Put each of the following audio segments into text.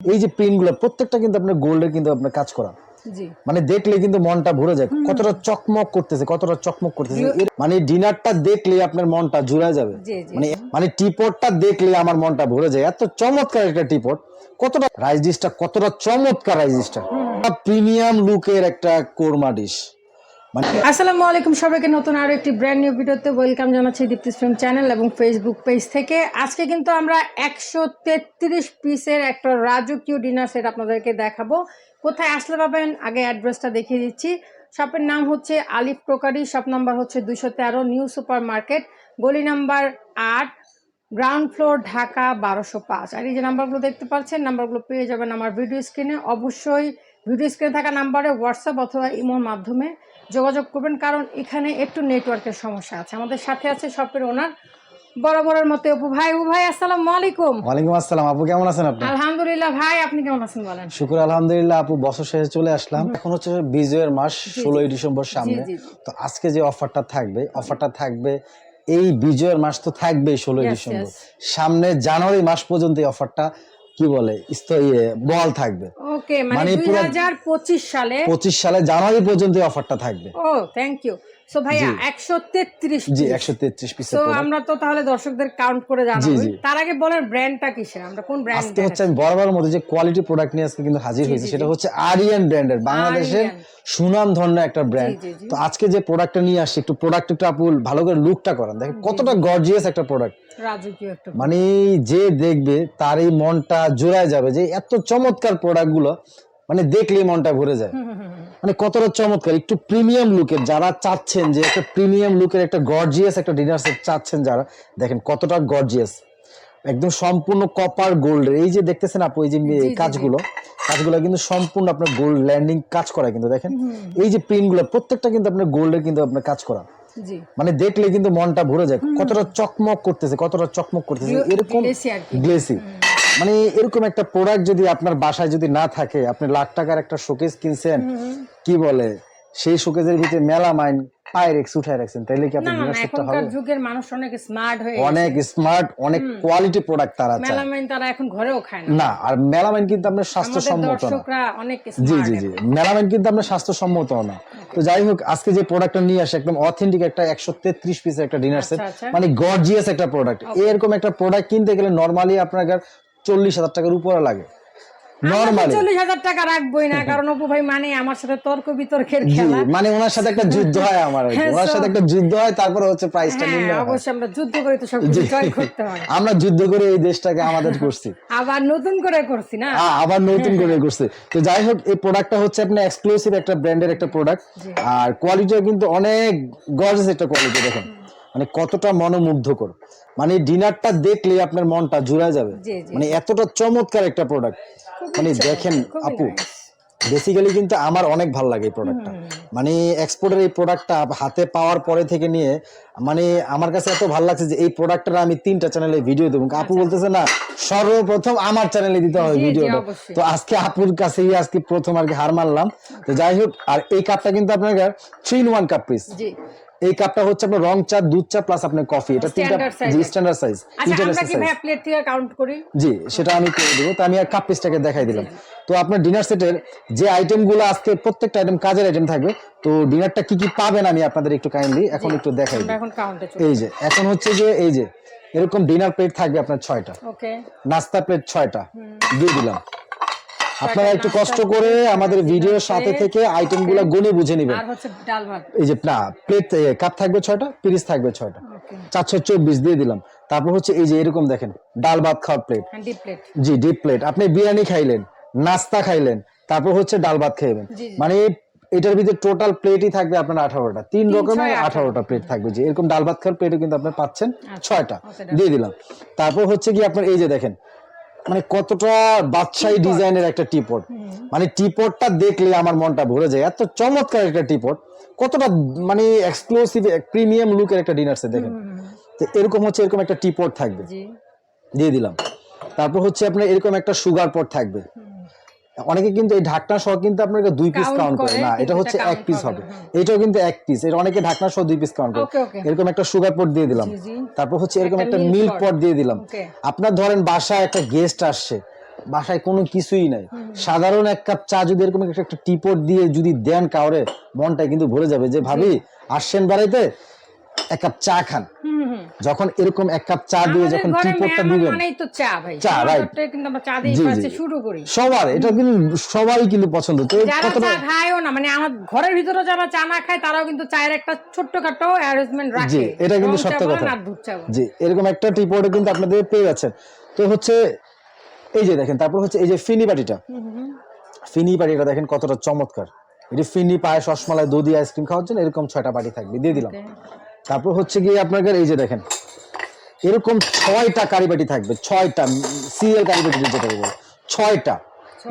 এই যে প্রিন্টগুলো প্রত্যেকটা কিন্তু আপনার গোল্ডের কিন্তু আপনার কাজ করা। মানে দেখলে কিন্তু মনটা ভরে যায় কতটা চকমক করতেছে কতটা চকমক করতেছে। মানে ডিনারটা দেখলে আপনার মনটা জুড়ে যাবে। মানে মানে টিপটটা দেখলে আমার মনটা ভরে যায়। এত চমৎকার একটা টিপট কতটা রাইস ডিশটা কতটা চমৎকার রাইস ডিশটা প্রিমিয়াম লুকের একটা কোরমা ডিশ আসসালামু আলাইকুম সবাইকে, নতুন আরও একটি ব্র্যান্ড নিউ ভিডিওতে ওয়েলকাম জানাচ্ছি দীপ্তি ফিল্ম চ্যানেল এবং ফেসবুক পেজ থেকে। আজকে কিন্তু আমরা একশো তেত্রিশ পিসের একটা রাজকীয় ডিনার সেট আপনাদেরকে দেখাবো। কোথায় আসলে পাবেন? আগে অ্যাড্রেসটা দেখিয়ে দিচ্ছি। শপের নাম হচ্ছে আলিফ ক্রোকারি শপ নাম্বার হচ্ছে দুশো তেরো নিউ সুপার মার্কেট গলি নাম্বার আট গ্রাউন্ড ফ্লোর ঢাকা বারোশো পাঁচ। আর এই যে নাম্বারগুলো দেখতে পাচ্ছেন নাম্বারগুলো পেয়ে যাবেন আমার ভিডিও স্ক্রিনে অবশ্যই ভিডিও স্ক্রিনে থাকা নাম্বারে হোয়াটসঅ্যাপ অথবা ইমোর মাধ্যমে যোগাযোগ করবেন কারণ এখানে একটু নেটওয়ার্কের সমস্যা আছে। আমাদের সাথে আছে শপের ওনার বরাবরের মতো অপু ভাই। অপু ভাই আসসালামু আলাইকুম। ওয়ালাইকুম আসসালাম। আপু কেমন আছেন আপনি? আলহামদুলিল্লাহ ভাই আপনি কেমন আছেন বলেন? শুক্র আলহামদুলিল্লাহ আপু বছর শেষে চলে আসলাম। এখন হচ্ছে বিজয়ের মাস ষোলোই ডিসেম্বর সামনে। তো আজকে যে অফারটা থাকবে অফারটা থাকবে এই বিজয়ের মাস তো থাকবেই ষোলোই ডিসেম্বর। সামনে জানুয়ারি মাস পর্যন্ত এই অফারটা কি বলে বল থাকবে। ওকে মানে মানে দুই পুরো- হাজার পঁচিশ সালে পঁচিশ সালে জানুয়ারি পর্যন্ত অফারটা থাকবে। ও থ্যাংক ইউ সো ভাইয়া একশো তেত্রিশ জি একশো তেত্রিশ পিসের তো আমরা তো তাহলে দর্শকদের কাউন্ট করে জানাব। তার আগে বলেন ব্র্যান্ডটা কিসের? আমরা কোন ব্র্যান্ড আজকে হচ্ছে আমি বরাবর মধ্যে যে কোয়ালিটি প্রোডাক্ট নিয়ে আজকে কিন্তু হাজির হয়েছে সেটা হচ্ছে আরিয়ান ব্র্যান্ডের বাংলাদেশের সুনাম ধন্য একটা ব্র্যান্ড। তো আজকে যে প্রোডাক্টটা নিয়ে আসছি একটু প্রোডাক্ট একটু আপু ভালো করে লুকটা করেন। দেখেন কতটা গর্জিয়াস একটা প্রোডাক্ট রাজকীয় একটা মানে যে দেখবে তার এই মনটা জোড়ায় যাবে যে এত চমৎকার প্রোডাক্টগুলো মানে দেখলেই মনটা ভরে যায়। মানে কতটা চমৎকার একটু প্রিমিয়াম লুকের যারা চাচ্ছেন যে একটা প্রিমিয়াম লুকের একটা গর্জিয়াস একটা ডিনার সেট চাচ্ছেন যারা দেখেন কতটা গর্জিয়াস একদম সম্পূর্ণ কপার গোল্ডের এই যে দেখতেছেন আপু এই যে কাজগুলো কাজগুলো কিন্তু সম্পূর্ণ আপনার গোল্ড ল্যান্ডিং কাজ করা কিন্তু দেখেন। এই যে প্রিন্টগুলো প্রত্যেকটা কিন্তু আপনার গোল্ডের কিন্তু আপনার কাজ করা। মানে দেখলে কিন্তু মনটা ভরে যায় কতটা চকমক করতেছে কতটা চকমক করতেছে এরকম গ্লেসি মানে এরকম একটা প্রোডাক্ট যদি আপনার বাসায় যদি না থাকে আপনি লাখ টাকার একটা শোকেস কিনছেন কি বলে? সেই শোকেজের ভিতরে মেলা মাইন পাইরেক্স উঠায় রাখছেন তাইলে কি না আপনার না ডিনার না, সেটটা এখনকার হবে? যুগের মানুষ অনেক স্মার্ট হয়ে অনেক স্মার্ট অনেক কোয়ালিটি প্রোডাক্ট তারা চায়। মেলামাইন তারা এখন ঘরেও খায় না। না আর মেলামাইন কিন্তু আপনার স্বাস্থ্যসম্মত না। অনেক জি জি জি। মেলামাইন কিন্তু আপনার স্বাস্থ্যসম্মত না। তো যাই হোক আজকে যে প্রোডাক্টটা নিয়ে আসে একদম অথেন্টিক একটা একশো তেত্রিশ পিসের একটা ডিনার সেট আচ্ছা, আচ্ছা। মানে গর্জিয়াস একটা প্রোডাক্ট এরকম একটা প্রোডাক্ট কিনতে গেলে নর্মালি আপনার চল্লিশ হাজার টাকার উপরে লাগে। নর্মালি চল্লিশ হাজার টাকা রাখবোই না কারণ অপু ভাই মানে আমার সাথে তর্ক বিতর্কের খেলা। মানে ওনার সাথে একটা যুদ্ধ হয় আমার আর কি। ওনার সাথে একটা যুদ্ধ হয় তারপরে হচ্ছে প্রাইসটা অবশ্যই আমরা যুদ্ধ করে তো সব জয় করতে হয়। আমরা যুদ্ধ করে এই দেশটাকে আমাদের করছি। আবার নতুন করে করছি না? আবার নতুন করে করছে। তো যাই হোক এই প্রোডাক্টটা হচ্ছে আপনার এক্সক্লুসিভ একটা ব্র্যান্ডের একটা প্রোডাক্ট আর কোয়ালিটিও কিন্তু অনেক গর্জিয়াস একটা কোয়ালিটি দেখুন। মানে কতটা মনোমুগ্ধকর। মানে ডিনারটা দেখলে আপনার মনটা জুড়ে যাবে। মানে এতটা চমৎকার একটা প্রোডাক্ট মানে দেখেন আপু বেসিক্যালি কিন্তু আমার অনেক ভালো লাগে এই প্রোডাক্টটা মানে এক্সপোর্টের এই প্রোডাক্টটা হাতে পাওয়ার পরে থেকে নিয়ে মানে আমার কাছে এত ভালো লাগছে যে এই প্রোডাক্টটা আমি তিনটা চ্যানেলে ভিডিও দেবো। আপু বলতেছে না সর্বপ্রথম আমার চ্যানেলে দিতে হবে ভিডিওটা তো আজকে আপুর কাছেই আজকে প্রথম আর কি হার মারলাম। তো যাই হোক আর এই কাপটা কিন্তু আপনার three in one cup piece এই কাপটা হচ্ছে আপনার রং চা দুধ চা প্লাস আপনার কফি এটা তিনটা জি স্ট্যান্ডার্ড সাইজ আচ্ছা আমরা কি ভাই প্লেট থেকে কাউন্ট করি? জি সেটা আমি করে দেবো। তো আমি আর কাপ পিসটাকে দেখাই দিলাম। তো আপনার ডিনার সেটের যে আইটেমগুলো আজকে প্রত্যেকটা আইটেম কাজের আইটেম থাকবে তো ডিনারটা কি কি পাবেন আমি আপনাদের একটু কাইন্ডলি এখন একটু দেখাই দিই। এখন কাউন্টে চলি এই যে এখন হচ্ছে যে এই যে এরকম ডিনার প্লেট থাকবে আপনার ছয়টা। ওকে নাস্তা প্লেট ছয়টা। দিয়ে দিলাম। আপনারা একটু কষ্ট করে আমাদের ভিডিওর সাথে থেকে আইটেমগুলো গুনে বুঝে নেবেন। আর হচ্ছে ডাল ভাত। এই যে না প্লেট কাপ থাকবে ছয়টা পিরিস থাকবে ছয়টা। ওকে চারশো চব্বিশ দিয়ে দিলাম। তারপর হচ্ছে এই যে এরকম দেখেন ডাল ভাত খাওয়ার প্লেট হ্যান্ডি প্লেট জি ডিপ প্লেট আপনি বিরিয়ানি খাইলেন নাস্তা খাইলেন তারপর হচ্ছে ডাল ভাত খাইবেন। মানে এটার ভিতরে টোটাল প্লেটই থাকবে আপনার আঠারোটা। তিন রকমের আঠারোটা। প্লেট থাকবে। যে এরকম ডাল ভাত খাওয়ার প্লেটও কিন্তু আপনি পাচ্ছেন ছয়টা। দিয়ে দিলাম। তারপর হচ্ছে কি আপনার এই যে দেখেন মানে কতটা বাদশাহী ডিজাইনের একটা টিপট মানে টিপটটা দেখলে আমার মনটা ভরে যায়। এত চমৎকার একটা টিপট কতটা মানে এক্সক্লুসিভ প্রিমিয়াম লুকের একটা ডিনার সে দেখেন। তো এরকম হচ্ছে এরকম একটা টিপট থাকবে। জি। দিয়ে দিলাম। তারপর হচ্ছে আপনার এরকম একটা সুগার পট থাকবে। অনেকে কিন্তু এই ঢাকনা সহ কিন্তু আপনাকে দুই পিস কাউন্ট করে। না এটা হচ্ছে এক পিস হবে, এটাও কিন্তু এক পিস এটা অনেকে ঢাকনা সহ দুই পিস কাউন্ট করে। এরকম একটা সুগার পট দিয়ে দিলাম। তারপর হচ্ছে এরকম একটা মিল্ক পট দিয়ে দিলাম। আপনার ধরেন বাসায় একটা গেস্ট আসছে। বাসায় কোনো কিছুই নাই। সাধারণ এক কাপ চা যদি এরকম একটা একটা টিপট দিয়ে যদি দেন কাউরে মনটা কিন্তু ভরে যাবে যে ভাবি আসছেন বাড়িতে? এক কাপ চা খান। যখন এরকম এক কাপ চা দিয়ে যখন ঘরে টিপটটা দিবেন। চা ভাই। চা, right. কিন্তু আমরা চা দিয়ে। শুরু করি। সবার এটা কিন্তু সবাই কিন্তু পছন্দ। তো যারা চা খায়ও না মানে আমার ঘরের ভিতরে যারা চা না খায় তারাও কিন্তু চায়ের একটা ছোট্টখাটো অ্যারেঞ্জমেন্ট রাখে জি, এটা কিন্তু সত্য কথা। জি এরকম একটা টিপটে কিন্তু আপনাদের পেয়ে যাচ্ছেন। তো হচ্ছে এই যে দেখেন তারপর হচ্ছে এই যে ফিনি বাটিটা। ফিনি বাটিটা দেখেন কতটা চমৎকার। এটি ফিনি পায়ে রসমালাই দধি আইসক্রিম খাওয়ার জন্য এরকম ছয়টা বাটি থাকবে। দিয়ে দিলাম. তারপর হচ্ছে গিয়ে আপনাদের এই যে দেখেন এরকম ছয়টা কারিবাটি থাকবে ছয়টা সিরিয়াল কারিবাটি যেটা ছয়টা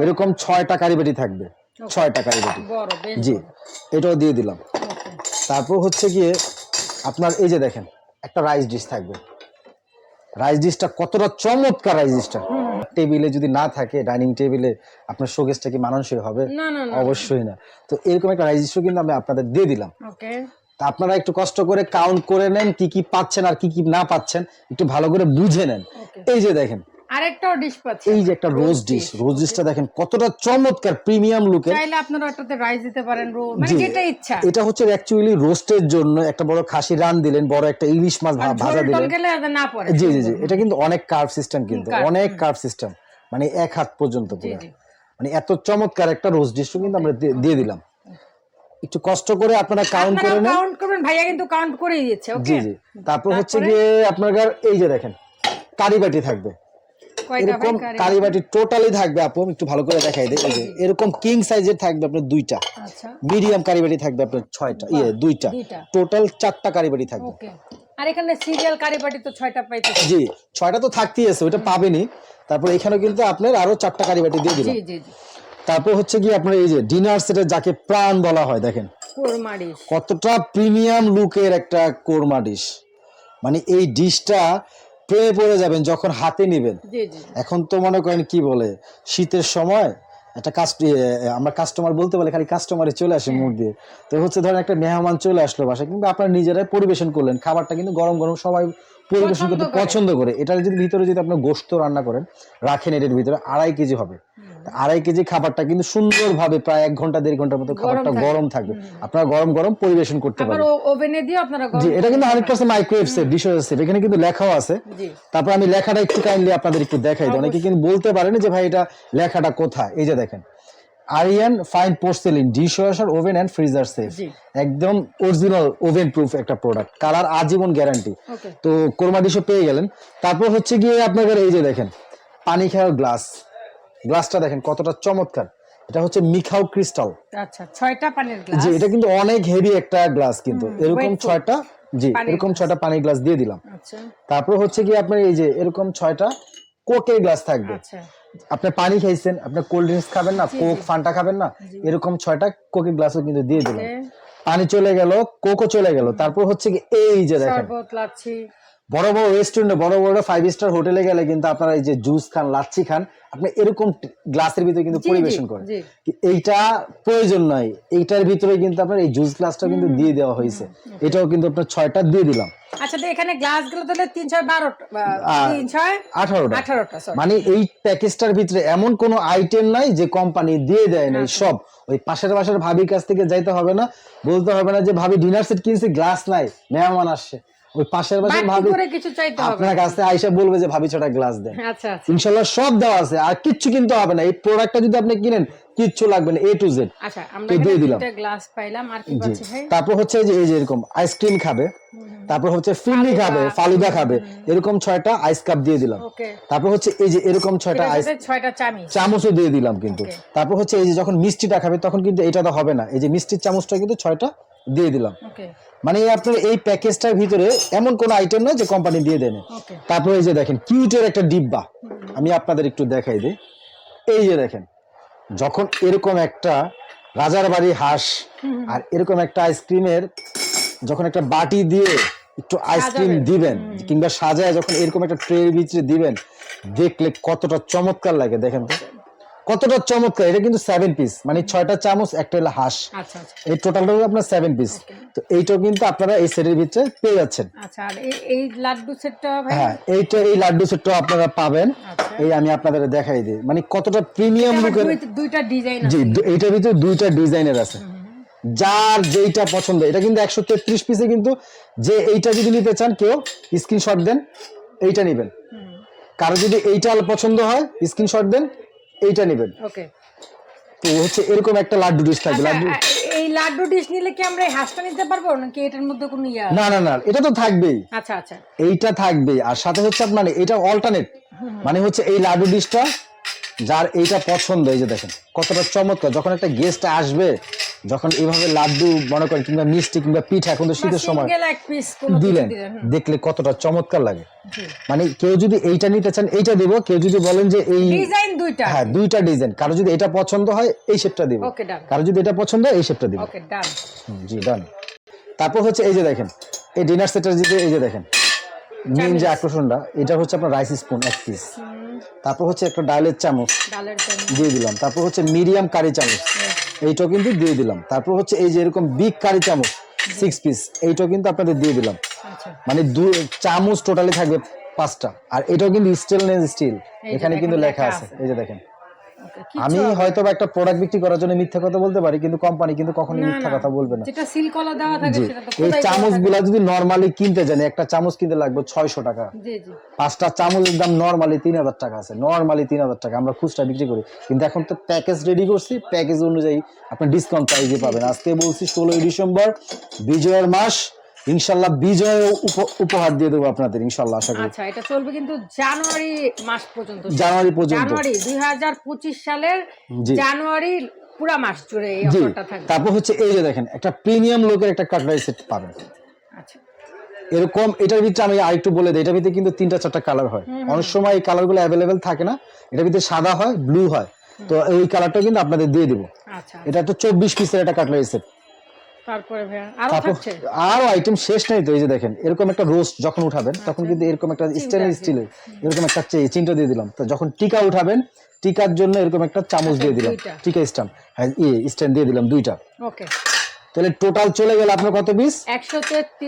এরকম ছয়টা কারিবাটি থাকবে ছয়টা কারিবাটি জি এটাও দিয়ে দিলাম। তারপর হচ্ছে গিয়ে আপনার এই যে দেখেন একটা রাইস ডিশ থাকবে। রাইস ডিশটা কতটা চমৎকার রাইস ডিশটা টেবিলে যদি না থাকে ডাইনিং টেবিলে আপনার শোকেসটা কি মানানসই হবে? অবশ্যই না। তো এরকম একটা রাইস ডিশও কিন্তু আমি আপনাদের দিয়ে দিলাম। তা আপনারা একটু কষ্ট করে কাউন্ট করে নেন কি কি পাচ্ছেন আর কি কি না পাচ্ছেন একটু ভালো করে বুঝে নেন। এই যে দেখেন আরেকটাও ডিশ পাচ্ছি এই যে একটা রোজ ডিশ রোজ ডিশটা দেখেন কতটা চমৎকার প্রিমিয়াম লুকের চাইলে আপনারা একটাতে রাইস দিতে পারেন মানে যেটা ইচ্ছা। এটা হচ্ছে অ্যাকচুয়ালি রোস্টের জন্য একটা বড় খাসি রান দিলেন বড় একটা ইলিশ মাছ ভাজা দিলেন। না পড়ে। জি জি জি এটা কিন্তু অনেক কার্ভ সিস্টেম কিন্তু অনেক কার্ভ সিস্টেম মানে এক হাত পর্যন্ত পুরো। মানে এত চমৎকার একটা রোজ ডিশও কিন্তু আমরা দিয়ে দিলাম। একটু কষ্ট করে আপনারা কাউন্ট করে নেন। কাউন্ট করবেন ভাইয়া কিন্তু কাউন্ট করেই দিচ্ছে জি ওকে জি জি। তারপর হচ্ছে গিয়ে আপনার এই যে দেখেন কারিবাটি থাকবে। এরকম কারিবাটি? টোটালি থাকবে আপু একটু ভালো করে দেখাই দিই। এই যে এরকম কিং সাইজের থাকবে আপনার দুইটা। আচ্ছা। মিডিয়াম কারিবাটি থাকবে আপনার ছয়টা ইয়ে দুইটা। টোটাল চারটা কারিবাটি থাকবে। ওকে আর এখানে সিরিয়াল কারি বাটি তো ছয়টা পাইতে জি ছয়টা তো থাকতেই আছে ওটা পাবেনই। তারপর এখানে কিন্তু আপনার আরও চারটা কারিবাটি দিয়ে দিলাম। জি জি জি। তারপর হচ্ছে কি আপনার এই যে ডিনার সেটের যাকে প্রাণ বলা হয় দেখেন। কতটা প্রিমিয়াম লুকের একটা কোরমা ডিশ মানে এই ডিশটা প্রেমে পড়ে যাবেন যখন হাতে নেবেন। এখন তো মনে করেন কি বলে শীতের সময় একটা কাস্ট আমরা কাস্টমার বলতে বলে খালি কাস্টমারে চলে আসে মুখ দিয়ে। তো হচ্ছে ধরেন একটা মেহমান চলে আসলো বাসায় কিন্তু আপনারা নিজেরাই পরিবেশন করলেন খাবারটা কিন্তু গরম গরম সবাই পরিবেশন করতে পছন্দ করে। এটার যদি ভিতরে যদি আপনার গোস্ত রান্না করেন রাখেন এটার ভিতরে আড়াই কেজি হবে। আড়াই কেজি খাবারটা কিন্তু সুন্দরভাবে প্রায় এক ঘণ্টা দেড় ঘণ্টার মতো খাবারটা গরম থাকবে আপনারা গরম গরম পরিবেশন করতে পারেন ওভেনে দিয়ে আপনারা জি এটা কিন্তু hundred percent microwave safe dishwasher safe এখানে কিন্তু লেখাও আছে। তারপর আমি লেখাটা একটু কাইন্ডলি আপনাদের একটু দেখাই দিই। অনেকে কিন্তু বলতে পারেন যে ভাই এটা লেখাটা কোথায়? এই যে দেখেন Aryan fine porcelain dish washer oven and freezer safe একদম অরিজিনাল ওভেন প্রুফ একটা প্রোডাক্ট কালার আজীবন গ্যারান্টি তো কোরমা ডিশও পেয়ে গেলেন। তারপর হচ্ছে গিয়ে আপনাদের এই যে দেখেন পানি খাওয়ার গ্লাস গ্লাসটা দেখেন কতটা চমৎকার। এটা হচ্ছে মিখাও ক্রিস্টাল। আচ্ছা ছয়টা পানির গ্লাস? জি এটা কিন্তু অনেক হেভি একটা গ্লাস কিন্তু। এরকম ছয়টা জি এরকম ছয়টা পানির গ্লাস দিয়ে দিলাম। আচ্ছা। তারপর হচ্ছে কি আপনার এই যে এরকম ছয়টা কোকের গ্লাস থাকবে। আচ্ছা। আপনি পানি খাইছেন আপনি কোল্ড ড্রিঙ্কস খাবেন না কোক ফান্টা খাবেন না এরকম ছয়টা কোকের গ্লাসও কিন্তু দিয়ে দিলাম। পানি চলে গেল কোকও চলে গেল। তারপর হচ্ছে কি এই যে দেখেন। শরবত লাচ্ছি। বড় বড় রেস্টুরেন্টে বড় বড় ফাইভ স্টার হোটেলে গেলে কিন্তু আপনারা এই যে জুস খান লাচ্ছি খান আপনি এরকম গ্লাসের ভিতরে কিন্তু পরিবেশন করেন। এইটা প্রয়োজন নয়। এইটার ভিতরে কিন্তু আপনার এই জুস গ্লাসটা কিন্তু দিয়ে দেওয়া হয়েছে। এটাও কিন্তু আপনার ছয়টা দিয়ে দিলাম। আচ্ছা এখানে গ্লাসগুলো তাহলে তিন ছয় বারোটা তিন ছয় আঠারোটা। আঠারোটা মানে এই প্যাকেজটার ভিতরে এমন কোনো আইটেম নাই যে কোম্পানি দিয়ে দেয় না সব। ওই পাশের পাশের ভাবির কাছ থেকে যাইতে হবে না বলতে হবে না যে ভাবি ডিনার সেট কিনছি গ্লাস নাই মেহমান আসছে। ওই পাশের বাড়তি ভাবি কিছু চাইতে হবে। আপনার কাছে আইসা বলবে যে ভাবি ছটা গ্লাস দেন। আচ্ছা আচ্ছা। ইনশাল্লাহ সব দেওয়া আছে আর কিচ্ছু কিনতে হবে না। এই প্রোডাক্টটা যদি আপনি কিনেন কিচ্ছু লাগবে না এ টু জেড আচ্ছা আমরা তো দিয়ে দিলাম। গ্লাস পাইলাম আর কি পাচ্ছি ভাই? তারপর হচ্ছে এই যে এই যে এরকম আইসক্রিম খাবে তারপর হচ্ছে ফিরনি খাবে ফালুদা খাবে এরকম ছয়টা আইস কাপ দিয়ে দিলাম। তারপর হচ্ছে এই যে এরকম ছয়টা আইস ছয়টা চামিচ। চামচও দিয়ে দিলাম কিন্তু। তারপর হচ্ছে এই যে যখন মিষ্টিটা খাবে তখন কিন্তু এটা তো হবে না। এই যে মিষ্টির চামচটা কিন্তু ছয়টা দিয়ে দিলাম। মানে আপনার এই প্যাকেজটার ভিতরে এমন কোন আইটেম নয় যে কোম্পানি দিয়ে দেন ওকে তারপর এই যে দেখেন কিউটের একটা ডিব্বা। আমি আপনাদের একটু দেখাই দিই। এই যে দেখেন যখন এরকম একটা রাজার বাড়ি হাঁস আর এরকম একটা আইসক্রিমের যখন একটা বাটি দিয়ে একটু আইসক্রিম দিবেন কিংবা সাজায় যখন এরকম একটা ট্রের ভিতরে দিবেন দেখলে কতটা চমৎকার লাগে দেখেন তো। কতটা চমৎকার এটা কিন্তু সেভেন পিস মানে ছয়টা চামচ একটা হলো হাঁস। আচ্ছা আচ্ছা। এই টোটালটা হলো আপনার সেভেন পিস তো এইটাও কিন্তু আপনারা এই সেটের ভিতরে পেয়ে যাচ্ছেন। আচ্ছা আর এই- লাড্ডু সেটটা ভাই? হ্যাঁ এইটা এই লাড্ডু সেটটাও আপনারা পাবেন। এই আমি আপনাদের দেখাই দিই। মানে কতটা প্রিমিয়াম লুকের দুইটা ডিজাইন জি এইটার ভিতরে দুইটা ডিজাইনের আছে। যার যেইটা পছন্দ এটা কিন্তু একশো তেত্রিশ পিসে কিন্তু যে এইটা যদি নিতে চান কেউ স্ক্রিনশট দেন এইটা নেবেন। কারও যদি এইটা পছন্দ হয় স্ক্রিনশট দেন এইটা নেবেন। ওকে। তো হচ্ছে এরকম একটা লাড্ডু ডিশ থাকবে। লাড্ডু এই লাড্ডু ডিশ নিলে কি আমরা হাঁসটা নিতে পারব নাকি এটার মধ্যে কোনো ইয়া না না না এটা তো থাকবেই। আচ্ছা আচ্ছা। এইটা থাকবে আর সাথে হচ্ছে আপনার এটা অল্টারনেট মানে হচ্ছে এই লাড্ডু ডিশটা যার এইটা পছন্দ এই যে দেখেন কতটা চমৎকার। যখন একটা গেস্ট আসবে যখন এইভাবে লাড্ডু মনে করেন কিংবা মিষ্টি কিংবা পিঠা এখন তো শীতের সময় দিলেন দেখলে কতটা চমৎকার লাগে। মানে কেউ যদি এইটা নিতে চান এইটা দিব কেউ যদি বলেন যে এই ডিজাইন দুইটা। হ্যাঁ দুইটা ডিজাইন। কারও যদি এটা পছন্দ হয় এই শেপটা দিব। কারও যদি এটা পছন্দ হয় এই শেপটা দিব। ওকে ডান জি ডান তারপর হচ্ছে এই যে দেখেন এই ডিনার সেটের যে এই যে দেখেন মেন যে আকর্ষণটা এটা হচ্ছে আপনার রাইস স্পুন এক পিস তারপর হচ্ছে একটা ডালের চামচ। দিয়ে দিলাম। তারপর হচ্ছে মিডিয়াম কারি চামচ। এইটাও কিন্তু দিয়ে দিলাম। তারপর হচ্ছে এই যে এরকম বিগ কারি চামচ সিক্স পিস এইটাও কিন্তু আপনাদের দিয়ে দিলাম। আচ্ছা। মানে দু চামচ টোটালি থাকবে পাঁচটা। আর এটাও কিন্তু স্টেনলেস স্টিল এখানে কিন্তু লেখা আছে। এই যে দেখেন। আমি হয়তো একটা প্রোডাক্ট বিক্রি করার জন্য মিথ্যা কথা বলতে পারি কিন্তু কোম্পানি কিন্তু কখনোই মিথ্যা কথা বলবে না। যেটা সিল কলা দেওয়া থাকে সেটা তো এই চামচগুলা যদি নর্মালি কিনতে জানি একটা চামচ কিনতে লাগবে ছয়শো টাকা। জি জি। পাঁচটা চামচের দাম নর্মালি তিন হাজার টাকা আছে। নর্মালি তিন হাজার টাকা। আমরা খুচরা বিক্রি করি। কিন্তু এখন তো প্যাকেজ রেডি করছি। প্যাকেজ অনুযায়ী আপনি ডিসকাউন্ট প্রাইজে পাবেন। আজকে বলছি ষোলোই ডিসেম্বর বিজয়ের মাস। ইনশাল্লাহ বিজয় উপ- উপহার দিয়ে দেবো আপনাদের ইনশাল্লাহ আশা করি। আচ্ছা এটা চলবে কিন্তু জানুয়ারি মাস পর্যন্ত। জানুয়ারি পর্যন্ত। জানুয়ারি দুই হাজার পঁচিশ সালের জানুয়ারি পুরা মাস জুড়ে এই অফারটা থাকবে। তারপর হচ্ছে এই যে দেখেন একটা প্রিমিয়াম লোকের একটা কাটলারি সেট পাবেন। আচ্ছা। এরকম এটার ভিতরে আমি আরেকটু বলে দিই এটার ভিতরে কিন্তু তিনটা চারটা কালার হয়। অনেক সময় এই কালারগুলো অ্যাভেলেবেল থাকে না এটার ভিতরে সাদা হয় ব্লু হয়। তো এই কালারটা কিন্তু আপনাদের দিয়ে দিব। আচ্ছা। এটা একটা চব্বিশ পিসের একটা কাটলারি সেট। তারপরে ভাইয়া আরও থাকছে? আরও আইটেম শেষ নাই তো এই যে দেখেন এরকম একটা রোস্ট যখন উঠাবেন তখন কিন্তু এরকম একটা স্টেনলেস স্টিলের এরকম একটা চিনটা দিয়ে দিলাম। তো যখন টিকা উঠাবেন টিকার জন্য এরকম একটা চামচ দিয়ে দিলাম। টিকা স্ট্যাম্প হ্যাঁ স্ট্যান্ড দিয়ে দিলাম দুইটা। ওকে। তাহলে টোটাল চলে গেল আপনার কত পিস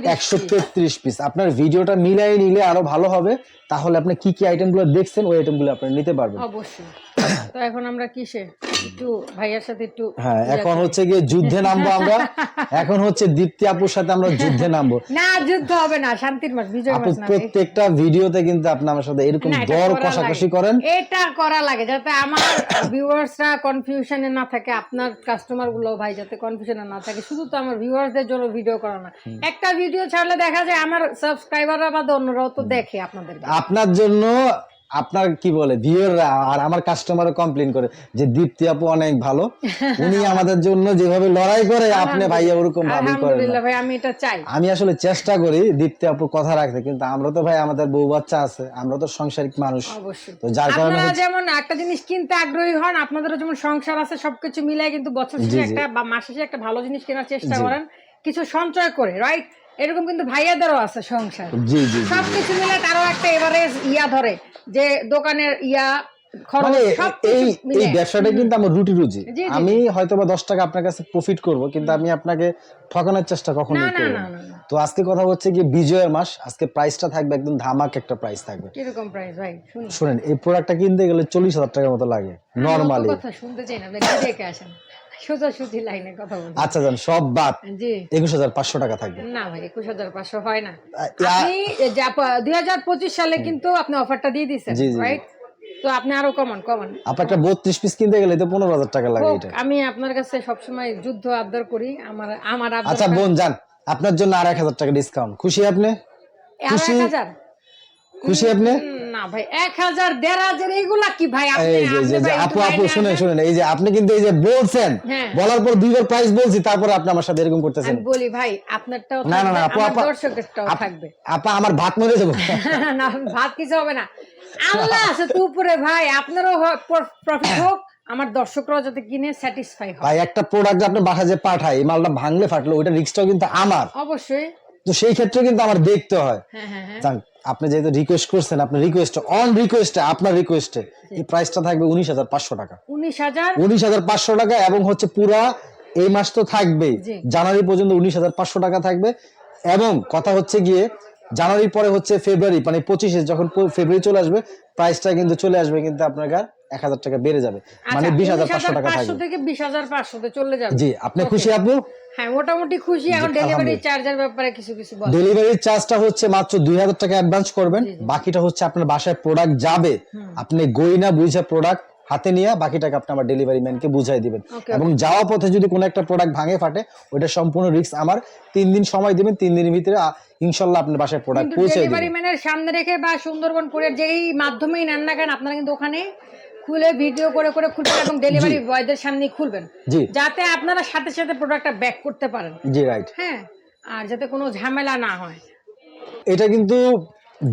একশো তেত্রিশ পিস আপনার ভিডিওটা মিলাই নিলে আরও ভালো হবে। তাহলে আপনি কি কি আইটেমগুলো দেখছেন ওই আইটেমগুলো আপনি নিতে পারবেন। অবশ্যই। তো এখন আমরা কিসে? একটু ভাইয়ার সাথে একটু হ্যাঁ এখন হচ্ছে গিয়ে যুদ্ধে নামবো আমরা। এখন হচ্ছে দীপ্তি আপুর সাথে আমরা যুদ্ধে নামবো। না যুদ্ধ হবে না শান্তির মাস বিজয় মাস না প্রত্যেকটা ভিডিওতে কিন্তু আপনি আমার সাথে এরকম দর কষাকষি করেন। এটা করা লাগে যাতে আমার ভিউয়ার্সরা কনফিউশনে না থাকে আপনার কাস্টমারগুলো ভাই যাতে কনফিউশনে না থাকে। শুধু তো আমার ভিউয়ার্সদের জন্য ভিডিও করা না। একটা ভিডিও ছাড়লে দেখা যায় আমার সাবস্ক্রাইবাররা বা অন্যরাও তো দেখে আপনাদের আপনার জন্য আপনার কি বলে ভিউয়াররা আর আমার কাস্টমারও কমপ্লেন করে যে দীপ্তি আপু অনেক ভালো। উনি আমাদের জন্য যেভাবে লড়াই করে আপনি ভাইয়া ওরকম ভাবেই করেন আলহামদুলিল্লাহ ভাই আমি এটা চাই। আমি আসলে চেষ্টা করি দীপ্তি আপুর কথা রাখতে কিন্তু আমরা তো ভাই আমাদের বউ বাচ্চা আছে আমরা তো সাংসারিক মানুষ। তো যার কারণে আপনারা যেমন একটা জিনিস কিনতে আগ্রহী হন আপনাদেরও যেমন সংসার আছে সবকিছু মিলাই কিন্তু বছর শেষে একটা বা মাস শেষে একটা ভালো জিনিস কেনার চেষ্টা করেন। কিছু সঞ্চয় করে রাইট এরকম কিন্তু ভাইয়াদেরও আছে সংসার। সবকিছু মিলে কারও একটা এভারেজ ইয়া ধরে যে দোকানের ইয়া মানে এই ব্যবসাটা কিন্তু আমার রুটি রুজি। আমি হয়তো বা দশ টাকা আপনার কাছে প্রফিট করব কিন্তু আমি আপনাকে ঠকানোর চেষ্টা না কখনোই না করব। তো আজকে কথা হচ্ছে কি বিজয়ের মাস আজকে প্রাইসটা থাকবে একদম ধামাক একটা প্রাইস থাকবে। কীরকম প্রাইস ভাই? শুনেন। এই প্রোডাক্টটা কিনতে গেলে চল্লিশ হাজার টাকার মতো লাগে নর্মালি কথা শুনতে চাই না দেখে আসেন। সোজা সুজি লাইনে কথা বলুন আচ্ছা সব বাদ। জি। একুশ হাজার পাঁচশো টাকা থাকবে। না ভাই একুশ হাজার পাঁচশো হয় না। আপনি দুই হাজার পঁচিশ সালে কিন্তু আপনি অফারটা দিয়ে। রাইট তো আপনি আরও কমান কমান পিস কিনতে গেলে তো পনেরো হাজার টাকা লাগে এটা। আমি আপনার কাছে সবসময় যুদ্ধ আবদার করি আমার আমার আবদার আচ্ছা বোন যান আপনার জন্য আর এক হাজার টাকা ডিসকাউন্ট খুশি আপনি? খুশি? হাজার? খুশি আপনি? উম, না ভাই এক হাজার দেড় হাজার এইগুলা কি ভাই? আপনি এই যে যে আপনি যে ভাই আপু আপু শুনেন শুনেন এই যে আপনি কিন্তু এই যে বলছেন। বলার পর দুইবার প্রাইস বলছি তারপরে আপনি আমার সাথে এরকম করতেছেন। বলি ভাই আপনারটাও না, না, না, আপু, আমার দর্শকেরটাও থাকবে। আপা আমার ভাত মরে যাব। না ভাত কিছু হবে না। আল্লাহ আছে তো উপরে ভাই আপনারও প্রফিট হোক আমার দর্শকরাও যাতে কিনে স্যাটিসফাই হয় ভাই একটা প্রোডাক্ট আপনি বাসা যে পাঠায় এই মালটা ভাঙলে ফাটলো ওইটা রিক্সটাও কিন্তু আমার। অবশ্যই। তো সেই ক্ষেত্রে কিন্তু আমার দেখতে হয়। হ্যাঁ হ্যাঁ হ্যাঁ। আপনি যেহেতু রিকোয়েস্ট করছেন আপনার রিকোয়েস্ট অন রিকোয়েস্টে আপনার রিকোয়েস্টে এই প্রাইসটা থাকবে উনিশ হাজার পাঁচশো টাকা। উনিশ হাজার? উনিশ হাজার পাঁচশো টাকা এবং হচ্ছে পুরা এই মাস তো থাকবেই। জানুয়ারি পর্যন্ত উনিশ হাজার পাঁচশো টাকা থাকবে। এবং কথা হচ্ছে গিয়ে জানুয়ারি পরে হচ্ছে ফেব্রুয়ারি মানে পঁচিশে যখন ফেব্রুয়ারি চলে আসবে প্রাইসটা কিন্তু চলে আসবে কিন্তু আপনার এক হাজার টাকা বেড়ে যাবে। মানে আচ্ছা, বিশ হাজার পাঁচশো টাকা থাকবে। থেকে বিশ হাজার পাঁচশোতে চলে যাবে। জি আপনি খুশি আপু হ্যাঁ মোটামুটি খুশি। এখন ডেলিভারি চার্জের ব্যাপারে কিছু কিছু বল। ডেলিভারির চার্জটা হচ্ছে মাত্র দুই হাজার টাকা অ্যাডভান্স করবেন। বাকিটা হচ্ছে আপনার বাসায় প্রোডাক্ট যাবে। আপনি গইনা বুঝে প্রোডাক্ট হাতে নিয়ে বাকি টাকা আপনি আমার ডেলিভারি ম্যানকে বুঝাই দিবেন। এবং যাওয়া পথে যদি কোনো একটা প্রোডাক্ট ভাঙে ফাটে ওটা সম্পূর্ণ রিস্ক আমার। তিন দিন সময় দিবেন তিন দিনের ভিতরে ইনশাল্লাহ আপনার বাসায় প্রোডাক্ট পৌঁছে ডেলিভারি ম্যানের সামনে রেখে বা সুন্দরবন করে যেই মাধ্যমেই নেন না কেন আপনারা কিন্তু ওখানে খুলে ভিডিও করে করে খুলবেন এবং ডেলিভারি বয়দের সামনেই খুলবেন। যাতে আপনারা সাথে সাথে প্রোডাক্টটা ব্যাক করতে পারেন। জি রাইট হ্যাঁ আর যাতে কোনো ঝামেলা না হয়। এটা কিন্তু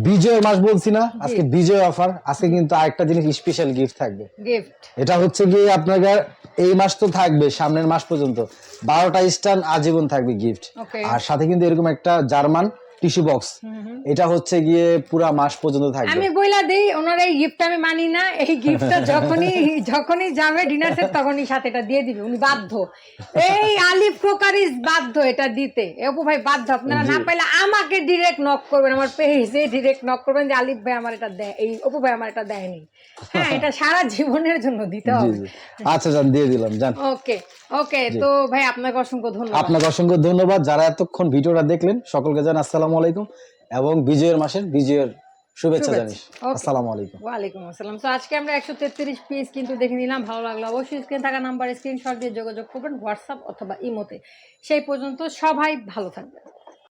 বিজয় মাস বলছি না আজকে বিজয় অফার আজকে কিন্তু আরেকটা জিনিস স্পেশাল গিফট থাকবে। গিফট এটা হচ্ছে গিয়ে আপনার এই মাস তো থাকবে সামনের মাস পর্যন্ত। বারোটা স্টান আজীবন থাকবে গিফট আর সাথে কিন্তু এরকম একটা জার্মান টিস্যু বক্স। এটা হচ্ছে গিয়ে পুরা মাস পর্যন্ত থাকবে। আমি বইলা দেই ওনার এই গিফট আমি মানি না এই গিফটটা যখনই যখনই যাবে ডিনার সেট তখনই সাথে এটা দিয়ে দিবে উনি বাধ্য। এই আলিফ কোকারিস বাধ্য এটা দিতে। এ অপু ভাই বাধ্য আপনারা না পাইলে আমাকে ডিরেক্ট নক করবেন আমার পেজে ডিরেক্ট নক করবেন যে আলিফ ভাই আমার এটা দেয় এই অপু ভাই আমার এটা দেয়নি। হ্যাঁ এটা সারা জীবনের জন্য দিতে হবে। আচ্ছা যান দিয়ে দিলাম যান ওকে ওকে তো ভাই আপনাকে অসংখ্য ধন্যবাদ। আপনাকে অসংখ্য ধন্যবাদ। যারা এতক্ষণ ভিডিওটা দেখলেন সকলকে জানাই আসসালামু আলাইকুম এবং বিজয়ের মাসের বিজয়ের শুভেচ্ছা। জানিস. আসসালামু আলাইকুম। ওয়ালাইকুম আসসালাম। তো আজকে আমরা একশো তেত্রিশ পিস কিন্তু দেখে নিলাম। ভালো লাগল অবশ্যই। স্ক্রিন থাকা নাম্বার স্ক্রিনশট দিয়ে যোগাযোগ করবেন হোয়াটসঅ্যাপ অথবা ইমোতে। সেই পর্যন্ত সবাই ভালো থাকবেন।